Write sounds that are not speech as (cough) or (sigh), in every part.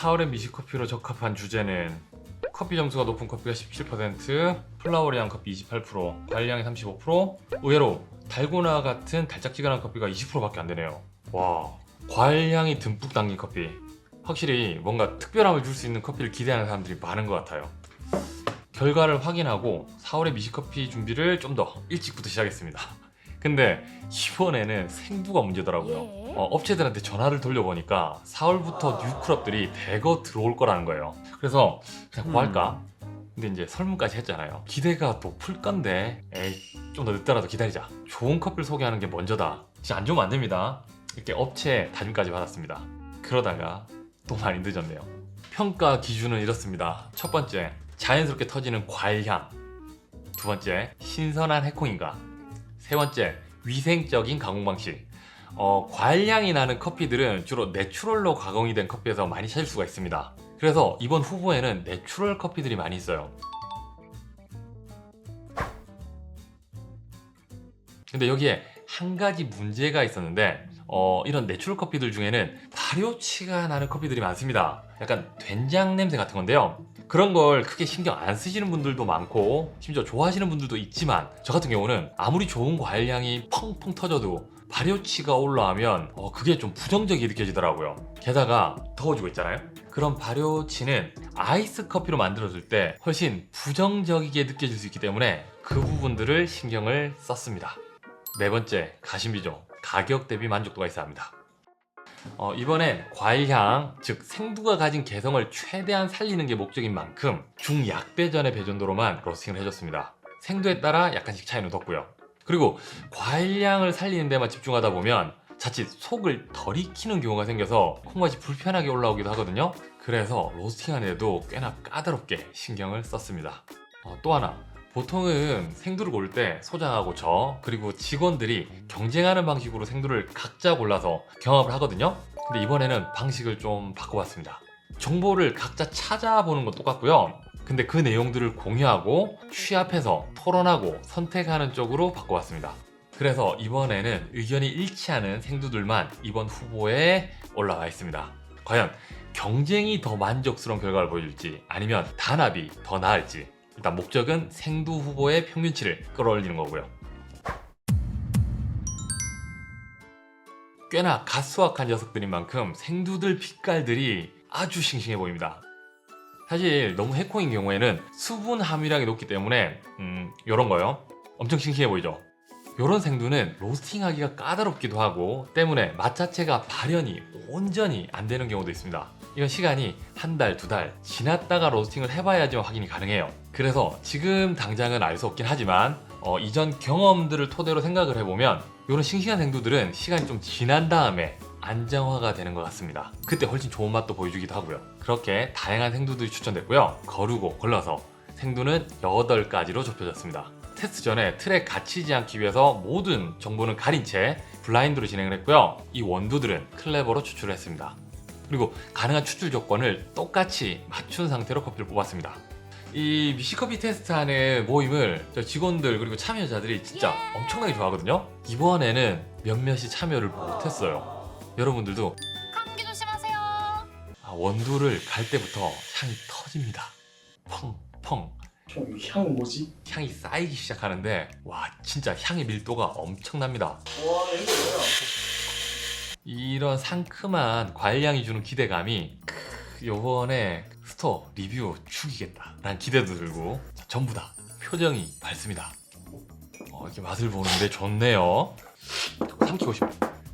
4월의 미식커피로 적합한 주제는 커피 점수가 높은 커피가 17%, 플라워리한 커피 28%, 관리향이 35%, 의외로 달고나 같은 달짝지근한 커피가 20%밖에 안 되네요. 와, 과일향이 듬뿍 담긴 커피. 확실히 뭔가 특별함을 줄 수 있는 커피를 기대하는 사람들이 많은 것 같아요. 결과를 확인하고 4월의 미식커피 준비를 좀 더 일찍부터 시작했습니다. 근데 이번에는 생두가 문제더라고요. 예. 어, 업체들한테 전화를 돌려보니까 4월부터 뉴클럽들이 대거 들어올 거라는 거예요. 그래서 그냥 구할까? 근데 이제 설문까지 했잖아요. 기대가 높을 건데, 에이, 좀 더 늦더라도 기다리자. 좋은 커피를 소개하는 게 먼저다. 진짜 안 좋으면 안 됩니다. 이렇게 업체 다짐까지 받았습니다. 그러다가 또 많이 늦었네요. 평가 기준은 이렇습니다. 첫 번째, 자연스럽게 터지는 과일향. 두 번째, 신선한 해콩인가. 세 번째, 위생적인 가공 방식. 어, 과일향이 나는 커피들은 주로 내추럴로 가공이 된 커피에서 많이 찾을 수가 있습니다. 그래서 이번 후보에는 내추럴 커피들이 많이 있어요. 근데 여기에 한 가지 문제가 있었는데 어, 이런 내추럴 커피들 중에는 발효치가 나는 커피들이 많습니다. 약간 된장 냄새 같은 건데요. 그런 걸 크게 신경 안 쓰시는 분들도 많고 심지어 좋아하시는 분들도 있지만 저 같은 경우는 아무리 좋은 과일향이 펑펑 터져도 발효치가 올라오면 어, 그게 좀 부정적이 느껴지더라고요. 게다가 더워지고 있잖아요. 그런 발효치는 아이스 커피로 만들어줄 때 훨씬 부정적이게 느껴질 수 있기 때문에 그 부분들을 신경을 썼습니다. 네 번째, 가심비죠. 가격 대비 만족도가 있어야 합니다. 어, 이번엔 과일향, 즉 생두가 가진 개성을 최대한 살리는 게 목적인 만큼 중약배전의 배전도로만 로스팅을 해줬습니다. 생두에 따라 약간씩 차이는 뒀고요. 그리고 과일향을 살리는 데만 집중하다 보면 자칫 속을 덜 익히는 경우가 생겨서 콩맛이 불편하게 올라오기도 하거든요. 그래서 로스팅하는데도 꽤나 까다롭게 신경을 썼습니다. 어, 또 하나, 보통은 생두를 고를 때 소장하고 저 그리고 직원들이 경쟁하는 방식으로 생두를 각자 골라서 경합을 하거든요. 근데 이번에는 방식을 좀 바꿔봤습니다. 정보를 각자 찾아보는 건 똑같고요. 근데 그 내용들을 공유하고 취합해서 토론하고 선택하는 쪽으로 바꿔봤습니다. 그래서 이번에는 의견이 일치하는 생두들만 이번 후보에 올라와 있습니다. 과연 경쟁이 더 만족스러운 결과를 보여줄지 아니면 단합이 더 나을지 일단 목적은 생두 후보의 평균치를 끌어올리는 거고요. 꽤나 가수악한 녀석들인 만큼 생두들 빛깔들이 아주 싱싱해 보입니다. 사실 너무 해콩인 경우에는 수분 함유량이 높기 때문에 음, 이런 거요. 엄청 싱싱해 보이죠? 이런 생두는 로스팅하기가 까다롭기도 하고 때문에 맛 자체가 발현이 온전히 안 되는 경우도 있습니다. 이건 시간이 한 달, 두 달 지났다가 로스팅을 해봐야지만 확인이 가능해요. 그래서 지금 당장은 알 수 없긴 하지만 어, 이전 경험들을 토대로 생각을 해보면 이런 싱싱한 생두들은 시간이 좀 지난 다음에 안정화가 되는 것 같습니다. 그때 훨씬 좋은 맛도 보여주기도 하고요. 그렇게 다양한 생두들이 추천됐고요. 거르고 걸러서 생두는 8가지로 좁혀졌습니다. 테스트 전에 틀에 갇히지 않기 위해서 모든 정보는 가린 채 블라인드로 진행을 했고요. 이 원두들은 클레버로 추출을 했습니다. 그리고 가능한 추출 조건을 똑같이 맞춘 상태로 커피를 뽑았습니다. 이 미시커피 테스트하는 모임을 저 직원들 그리고 참여자들이 진짜 엄청나게 좋아하거든요. 이번에는 몇몇이 참여를 못했어요. 여러분들도 감기 조심하세요. 아, 원두를 갈 때부터 향이 터집니다. 펑펑 형, 이 향은 뭐지? 향이 쌓이기 시작하는데 와 진짜 향의 밀도가 엄청납니다. 와, 이거 뭐야? 이런 상큼한 과일향이 주는 기대감이 크, 요번에 스토어 리뷰 죽이겠다. 라는 기대도 들고. 자, 전부 다 표정이 밝습니다. 어, 이렇게 맛을 보는데 좋네요. 삼키고 싶어.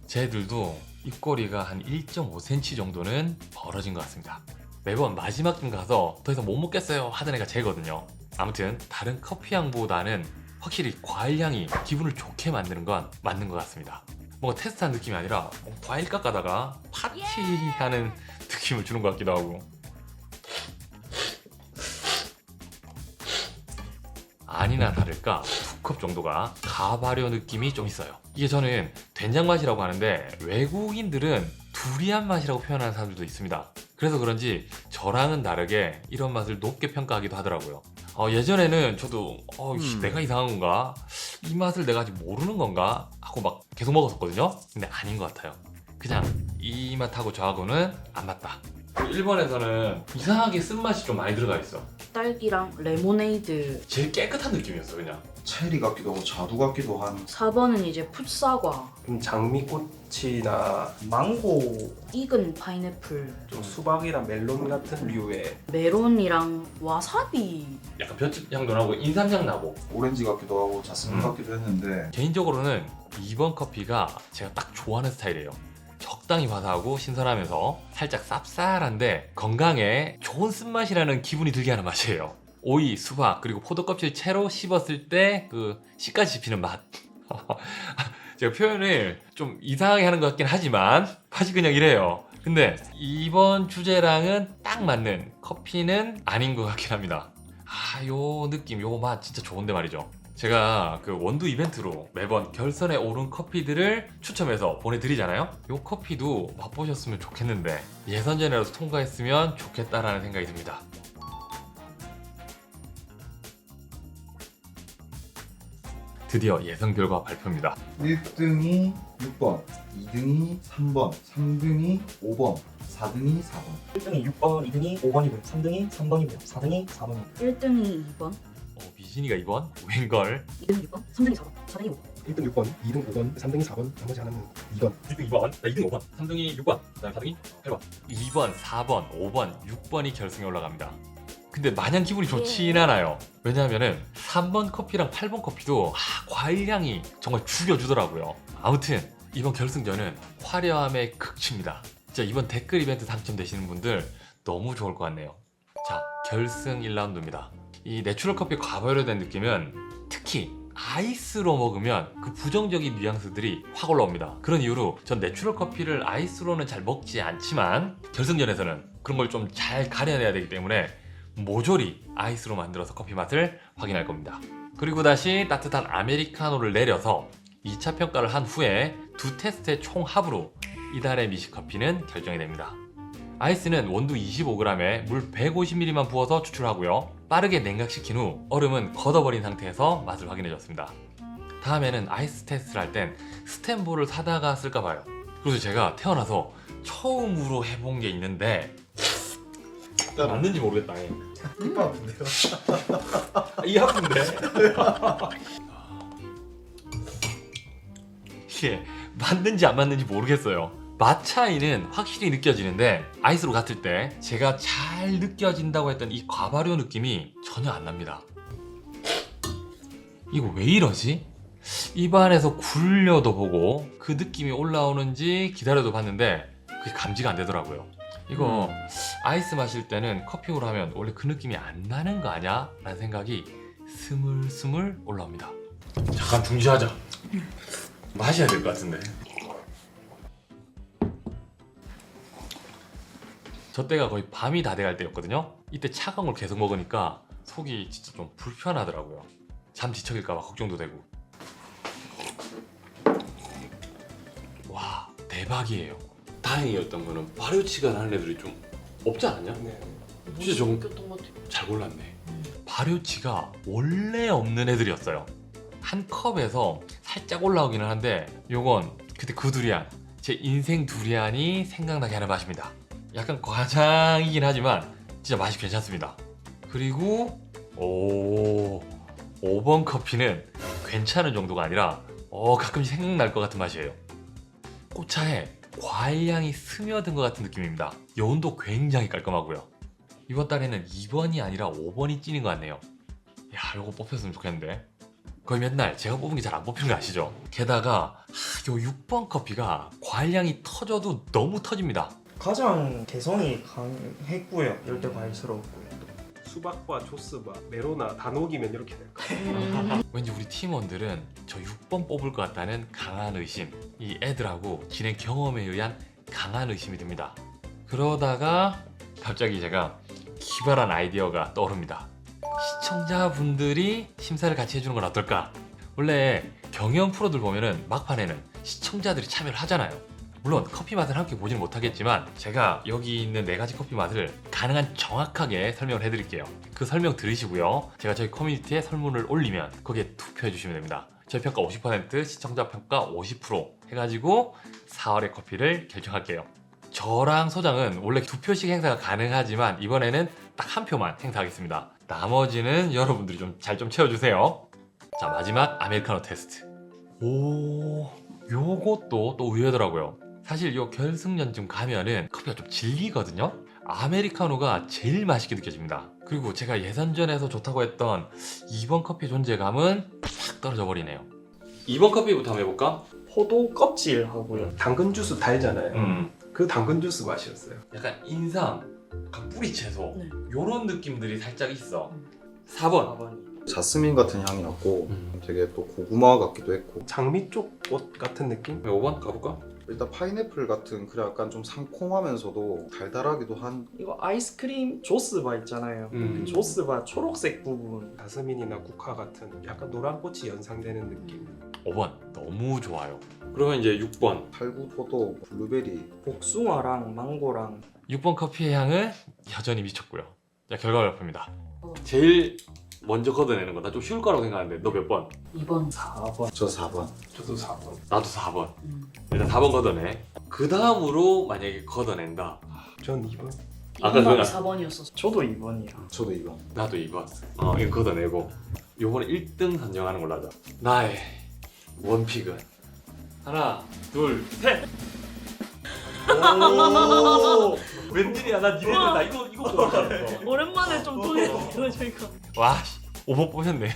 쟤들도 입꼬리가 한 1.5cm 정도는 벌어진 것 같습니다. 매번 마지막쯤 가서 더 이상 못 먹겠어요 하던 애가 쟤거든요. 아무튼 다른 커피향보다는 확실히 과일향이 기분을 좋게 만드는 건 맞는 것 같습니다. 뭔가 테스트한 느낌이 아니라 어, 과일 깎아다가 파티하는 느낌을 주는 것 같기도 하고 아니나 다를까 두 컵 정도가 가발효 느낌이 좀 있어요. 이게 저는 된장 맛이라고 하는데 외국인들은 두리안 맛이라고 표현하는 사람들도 있습니다. 그래서 그런지 저랑은 다르게 이런 맛을 높게 평가하기도 하더라고요. 어, 예전에는 저도 어, 씨, 음. 내가 이상한 건가? 이 맛을 내가 아직 모르는 건가? 하고 막 계속 먹었었거든요. 근데 아닌 것 같아요. 그냥 이 맛하고 저하고는 안 맞다. 일본에서는 이상하게 쓴맛이 좀 많이 들어가 있어. 딸기랑 레모네이드 제일 깨끗한 느낌이었어 그냥. 체리 같기도 하고 자두 같기도 한 4번은 이제 풋사과 좀 장미꽃이나 망고 익은 파인애플 좀 수박이나 멜론 같은 류의 메론이랑 와사비 약간 볏짚 향도 나고 인삼향 나고. 오렌지 같기도 하고 자스민 음. 같기도 했는데 개인적으로는 2번 커피가 제가 딱 좋아하는 스타일이에요. 적당히 화사하고 신선하면서 살짝 쌉쌀한데 건강에 좋은 쓴맛이라는 기분이 들게 하는 맛이에요. 오이, 수박, 그리고 포도 껍질 채로 씹었을 때 그 씨까지 씹히는 맛. (laughs) 제가 표현을 좀 이상하게 하는 것 같긴 하지만 맛이 그냥 이래요. 근데 이번 주제랑은 딱 맞는 커피는 아닌 것 같긴 합니다. 아, 요 느낌, 요 맛 진짜 좋은데 말이죠. 제가 그 원두 이벤트로 매번 결선에 오른 커피들을 추첨해서 보내드리잖아요. 요 커피도 맛보셨으면 좋겠는데 예선전이라도 통과했으면 좋겠다라는 생각이 듭니다. 드디어 예선 결과 발표입니다. 1등이 6번 2등이 3번 3등이 5번 4등이 4번 1등이 6번, 2등이 5번이고요. 3등이 3번이고요. 4등이 4번이고요. 1등이 2번 어, 미진이가 2번, 웬걸? 2등이 6번 3등이 4번 4등이 5번 1등 6번, 2등 5번, 3등이 4번, 나머지 하나는 2번 1등 2번, 나 2등 5번, 3등이 6번, 그다음 4등이 8번. 2번, 4번, 5번, 6번이 결승에 올라갑니다. 근데 마냥 기분이 좋진 않아요. 왜냐하면은 3번 커피랑 8번 커피도 아, 과일 향이 정말 죽여주더라고요. 아무튼 이번 결승전은 화려함의 극치입니다. 진짜 이번 댓글 이벤트 당첨되시는 분들 너무 좋을 것 같네요. 자, 결승 1라운드입니다. 이 내추럴 커피 과발효된 느낌은 특히 아이스로 먹으면 그 부정적인 뉘앙스들이 확 올라옵니다. 그런 이유로 전 내추럴 커피를 아이스로는 잘 먹지 않지만 결승전에서는 그런 걸 좀 잘 가려내야 되기 때문에 모조리 아이스로 만들어서 커피 맛을 확인할 겁니다. 그리고 다시 따뜻한 아메리카노를 내려서 2차 평가를 한 후에 두 테스트의 총합으로 이달의 미식 커피는 결정이 됩니다. 아이스는 원두 25g에 물 150ml만 부어서 추출하고요. 빠르게 냉각시킨 후 얼음은 걷어버린 상태에서 맛을 확인해줬습니다. 다음에는 아이스 테스트를 할 땐 스탠볼을 사다가 쓸까 봐요. 그래서 제가 태어나서 처음으로 해본 게 있는데 맞는지 모르겠다. 이거 아픈데요? 이 아픈데? 이게 맞는지 안 맞는지 모르겠어요. 맛 차이는 확실히 느껴지는데 아이스로 같을 때 제가 잘 느껴진다고 했던 이 과발효 느낌이 전혀 안 납니다. 이거 왜 이러지? 입안에서 굴려도 보고 그 느낌이 올라오는지 기다려도 봤는데 그게 감지가 안 되더라고요. 이거 아이스 마실 때는 커피로 하면 원래 그 느낌이 안 나는 거 아니야? 라는 생각이 스물스물 올라옵니다. 잠깐 중지하자. 마셔야 될 것 같은데. 저 때가 거의 밤이 다 돼갈 때였거든요. 이때 차가운 걸 계속 먹으니까 속이 진짜 좀 불편하더라고요. 잠 뒤척일까봐 걱정도 되고. 와 대박이에요. 다행이었던 거는 발효치가 나는 애들이 좀 없지 않았냐? 네. 진짜 좀- 느꼈던 것 같아 잘 골랐네. 발효치가 원래 없는 애들이었어요. 한 컵에서 살짝 올라오기는 한데 요건 그때 그 두리안 제 인생 두리안이 생각나게 하는 맛입니다. 약간 과장이긴 하지만 진짜 맛이 괜찮습니다. 그리고 오 5번 커피는 괜찮은 정도가 아니라 어 가끔씩 생각날 것 같은 맛이에요. 꽃차에 과일 향이 스며든 것 같은 느낌입니다. 여운도 굉장히 깔끔하고요. 이번 달에는 2번이 아니라 5번이 찐인 것 같네요. 야, 이거 뽑혔으면 좋겠는데. 거의 맨날 제가 뽑은 게 잘 안 뽑히는 거 아시죠? 게다가 하, 요 6번 커피가 과일 향이 터져도 너무 터집니다. 가장 개성이 강했고요. 열대 과일스러웠고요. 수박과 조스바, 메로나 다 녹이면 이렇게 될까? 음, (laughs) 왠지 우리 팀원들은 저 6번 뽑을 것 같다는 강한 의심. 이 애들하고 지낸 경험에 의한 강한 의심이 듭니다. 그러다가 갑자기 제가 기발한 아이디어가 떠오릅니다. 시청자분들이 심사를 같이 해주는 건 어떨까? 원래 경연 프로들 보면은 막판에는 시청자들이 참여를 하잖아요. 물론 커피 맛을 함께 보지는 못하겠지만 제가 여기 있는 네 가지 커피 맛을 가능한 정확하게 설명을 해드릴게요. 그 설명 들으시고요. 제가 저희 커뮤니티에 설문을 올리면 거기에 투표해 주시면 됩니다. 저희 평가 50% 시청자 평가 50% 해가지고 4월의 커피를 결정할게요. 저랑 소장은 원래 두 표씩 행사가 가능하지만 이번에는 딱 한 표만 행사하겠습니다. 나머지는 여러분들이 좀 잘 좀 채워주세요. 자 마지막 아메리카노 테스트. 오 요것도 또 의외더라고요. 사실 요 결승전쯤 가면은 커피가 좀 질리거든요. 아메리카노가 제일 맛있게 느껴집니다. 그리고 제가 예선전에서 좋다고 했던 2번 커피 존재감은 확 떨어져 버리네요. 2번 커피부터 한번 해볼까? 포도 껍질 하고요. 당근 주스 달잖아요. 음. 그 당근 주스 맛이었어요. 약간 인삼, 약간 뿌리 채소 네. 요런 느낌들이 살짝 있어. 음. 4번. 4번이. 자스민 같은 향이 났고 음. 되게 또 고구마 같기도 했고 장미 쪽 꽃 같은 느낌? 5번 가볼까? 일단 파인애플 같은 그래 약간 좀 상콤하면서도 달달하기도 한 이거 아이스크림 조스바 있잖아요. 음. 그 조스바 초록색 부분. 다스민이나 국화 같은 약간 노란 꽃이 연상되는 느낌. 5번. 너무 좋아요. 그러면 이제 6번. 탈구포도 블루베리 복숭아랑 망고랑 6번 커피의 향은 여전히 미쳤고요. 자, 결과 발표입니다. 어. 제일 먼저 걷어내는 거나 좀 쉬울 거라고 생각하는데 너 몇 번? 2번. 4번. 저 4번 저도 4번. 나도 4번. 음. 일단 4번 걷어내. 그 다음으로 만약에 걷어낸다. 전 2번. 아까 2번, 그거- 4번이었어. 저도 2번이야. 저도 2번 나도 2번. 어, 이거 걷어내고 요번에 1등 선정하는 걸로 하자. 나의 원픽은 하나, 둘, 셋. 오! 웬일이야? 나 니네들 나 이거 이거 알았어. (laughs) 오랜만에 좀 통했어요, 저희가. 와, 씨, 5번 뽑혔네요.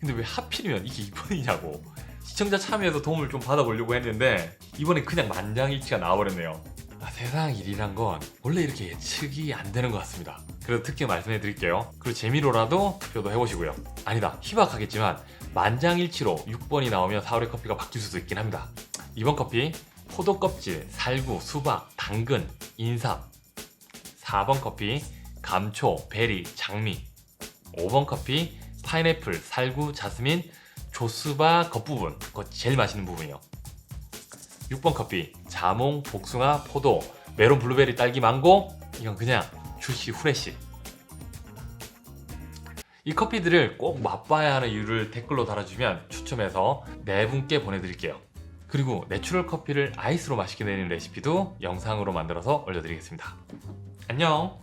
근데 왜 하필이면 이게 2번이냐고. 시청자 참여해서 도움을 좀 받아보려고 했는데 이번에 그냥 만장일치가 나와버렸네요. 아, 세상 일이란 건 원래 이렇게 예측이 안 되는 것 같습니다. 그래서 특히 말씀해 드릴게요. 그리고 재미로라도 투표도 해보시고요. 아니다, 희박하겠지만 만장일치로 6번이 나오면 4월의 커피가 바뀔 수도 있긴 합니다. 이번 커피 포도 껍질, 살구, 수박, 당근, 인삼. 4번 커피 감초, 베리, 장미. 5번 커피 파인애플, 살구, 자스민, 조스바 겉부분. 그거 제일 맛있는 부분이요. 6번 커피 자몽, 복숭아, 포도, 메론, 블루베리, 딸기, 망고. 이건 그냥 출시 후레쉬. 이 커피들을 꼭 맛봐야 하는 이유를 댓글로 달아주면 추첨해서 네 분께 보내드릴게요 그리고 내추럴 커피를 아이스로 마시게 되는 레시피도 영상으로 만들어서 올려드리겠습니다. 안녕